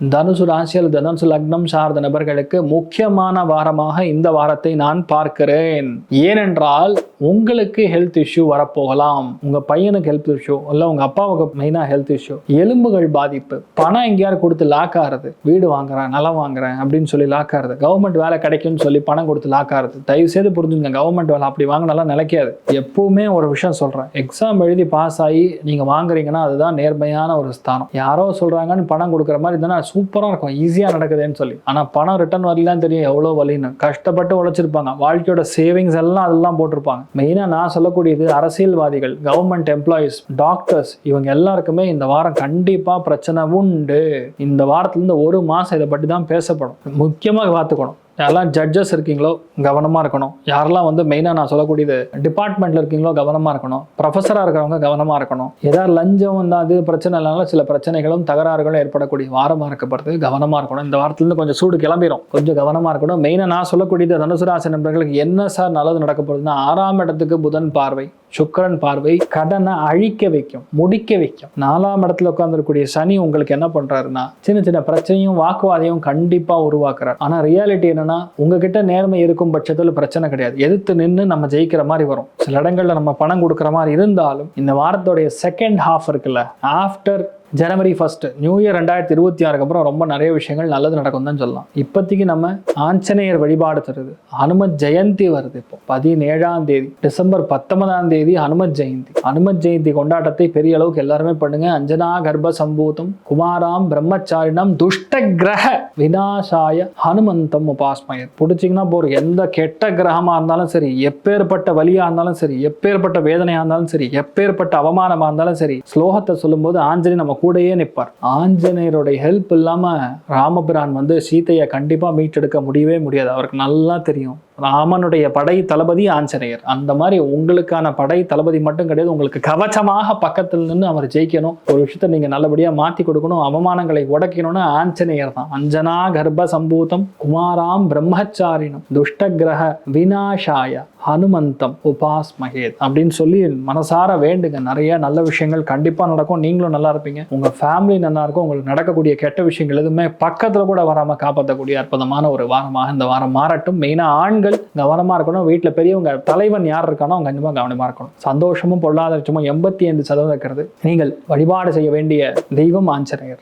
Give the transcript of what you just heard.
தனுசு ராசி அல்லது தனுசு லக்னம் சார்ந்த நபர்களுக்கு முக்கியமான வாரமாக இந்த வாரத்தை நான் பார்க்கிறேன். ஏனென்றால் உங்களுக்கு ஹெல்த் இஷ்யூ வரப்போகலாம். உங்க பையனுக்கு ஹெல்த் இஷ்யூ இல்ல உங்க அப்பாவுக்கு மெயினா ஹெல்த் இஷ்யூ எலும்புகள் பாதிப்பு. பணம் எங்கேயாவது கொடுத்து லாக் ஆறுது வீடு வாங்குறேன் நிலம் வாங்குறேன் அப்படின்னு சொல்லி லாக் ஆறுது கவர்மெண்ட் வேலை கிடைக்கும்னு சொல்லி பணம் கொடுத்து லாக் ஆகிறது. தயவு செய்து புரிஞ்சுங்க கவர்மெண்ட் வேலை அப்படி வாங்கினாலாம் நிலைக்காது. எப்பவுமே ஒரு விஷயம் சொல்றேன். எக்ஸாம் எழுதி பாஸ் ஆகி நீங்க வாங்குறீங்கன்னா அதுதான் நேர்மையான ஒரு ஸ்தானம். யாரோ சொல்றாங்கன்னு பணம் கொடுக்குற மாதிரி இருந்தால் சூப்பரா இருக்கும் ஈஸியா நடக்குதுன்னு சொல்லி. ஆனா பணம் ரிட்டர்ன் வரலாம் தெரியும் எவ்வளவு வலின்னு. கஷ்டப்பட்டு உழைச்சிருப்பாங்க. வாழ்க்கையோட சேவிங்ஸ் எல்லாம் அதெல்லாம் போட்டிருப்பாங்க. மெயினாக நான் சொல்லக்கூடியது அரசியல்வாதிகள் கவர்மெண்ட் எம்ப்ளாயீஸ் டாக்டர்ஸ் இவங்க எல்லாருக்குமே இந்த வாரம் கண்டிப்பாக பிரச்சனை உண்டு. இந்த வாரத்துலேருந்து ஒரு மாதம் இதை பற்றி தான் பேசப்படும். முக்கியமாக பார்த்துக்கணும். யாரெல்லாம் ஜட்ஜஸ் இருக்கீங்களோ கவனமாக இருக்கணும். யாரெல்லாம் வந்து மெயினாக நான் சொல்லக்கூடியது டிபார்ட்மெண்ட்டில் இருக்கீங்களோ கவனமாக இருக்கணும். ப்ரொஃபஸராக இருக்கிறவங்க கவனமாக இருக்கணும். ஏதாவது லஞ்சம் வந்து அது பிரச்சனை இல்லைனாலும் சில பிரச்சனைகளும் தகராறுகளும் ஏற்படக்கூடிய வாரமாக இருக்கப்படுறது கவனமாக இருக்கணும். இந்த வாரத்துலேருந்து கொஞ்சம் சூடு கிளம்பிடும் கொஞ்சம் கவனமாக இருக்கணும். மெயினாக நான் சொல்லக்கூடியது தனுசு ராசி நண்பர்களுக்கு என்ன சார் நல்லது நடக்க போகுதுன்னா ஆறாம் இடத்துக்கு புதன் பார்வை. சுக்கரன் பார்வை கடனை அழிக்க வைக்கும் முடிக்க வைக்கும். நாலாம் இடத்துல உட்காந்துருக்கூடிய சனி உங்களுக்கு என்ன பண்றாருன்னா சின்ன சின்ன பிரச்சனையும் வாக்குவாதையும் கண்டிப்பா உருவாக்குறாரு. ஆனா ரியாலிட்டி என்னன்னா உங்ககிட்ட நேர்மை இருக்கும் பட்சத்துல பிரச்சனை கிடையாது. எதிர்த்து நின்று நம்ம ஜெயிக்கிற மாதிரி வரும். சில இடங்கள்ல நம்ம பணம் கொடுக்குற மாதிரி இருந்தாலும் இந்த வாரத்தோடைய செகண்ட் ஹாஃப் இருக்குல்ல after January first new year ரெண்டாயிரத்தி இருபத்தி ஆறுக்கு அப்புறம் ரொம்ப நிறைய விஷயங்கள் நல்லது நடக்கும் தான் சொல்லலாம். இப்போதைக்கு நம்ம ஆஞ்சநேயர் வழிபாடு தருது. ஹனுமத் ஜெயந்தி வருது இப்போ. பதினேழாம் தேதி டிசம்பர் பத்தொன்பதாம் தேதி ஹனுமத் ஜெயந்தி. ஹனுமத் ஜெயந்தி கொண்டாட்டத்தை பெரிய அளவுக்கு எல்லாருமே பண்ணுங்க. அஞ்சனா கர்ப்ப சம்பூதம் குமாராம் பிரம்மச்சாரினம் துஷ்ட கிரக விநாசாய ஹனுமந்தம் உபாஸ்மயர் பிடிச்சிங்கன்னா போறோம் எந்த கெட்ட கிரகமாக இருந்தாலும் சரி எப்பேற்பட்ட வழியாக இருந்தாலும் சரி எப்பேற்பட்ட வேதனையாக இருந்தாலும் சரி எப்பேற்பட்ட அவமானமா இருந்தாலும் சரி ஸ்லோகத்தை சொல்லும்போது ஆஞ்சநேயர் நம்ம கூடயே நிற்பார். ஆஞ்சநேயருடைய ஹெல்ப் இல்லாமல் ராமபிரான் வந்து சீதையை கண்டிப்பாக மீட்டெடுக்க முடியவே முடியாது. அவருக்கு நல்லா தெரியும். ராமனுடைய படை தளபதி ஆஞ்சநேயர். அந்த மாதிரி உங்களுக்கான படை தளபதி மட்டும் கிடையாது உங்களுக்கு கவச்சமாக பக்கத்தில் நின்று அவர் ஜெயிக்கணும். ஒரு விஷயத்தை நீங்கள் நல்லபடியாக மாற்றி கொடுக்கணும் அவமானங்களை உடைக்கணும்னு ஆஞ்சநேயர் தான். அஞ்சனா கர்ப்ப சம்பூதம் குமாராம் பிரம்மச்சாரினம் துஷ்ட கிரக விநாசாய ஹனுமந்தம் உபாஸ் மகேத் அப்படின்னு சொல்லி மனசார வேண்டுங்க. நிறைய நல்ல விஷயங்கள் கண்டிப்பாக நடக்கும். நீங்களும் நல்லா இருப்பீங்க. உங்கள் ஃபேமிலி நல்லா இருக்கும். உங்களுக்கு நடக்கக்கூடிய கெட்ட விஷயங்கள் எதுவுமே பக்கத்தில் கூட வராமல் காப்பாற்றக்கூடிய அற்புதமான ஒரு வாரமாக இந்த வாரம் மாறட்டும். மெயினாக ஆண்கள் கவனமா இருக்கணும். வீட்டில் பெரியவங்க தலைவன் யார் இருக்கானோ அவங்க கண்டிப்பாக கவனமா இருக்கணும். சந்தோஷமும் பொருளாதாரமும் எண்பத்தி ஐந்து சதவீதம் இருக்கிறது. நீங்கள் வழிபாடு செய்ய வேண்டிய தெய்வம் ஆஞ்சநேயர்.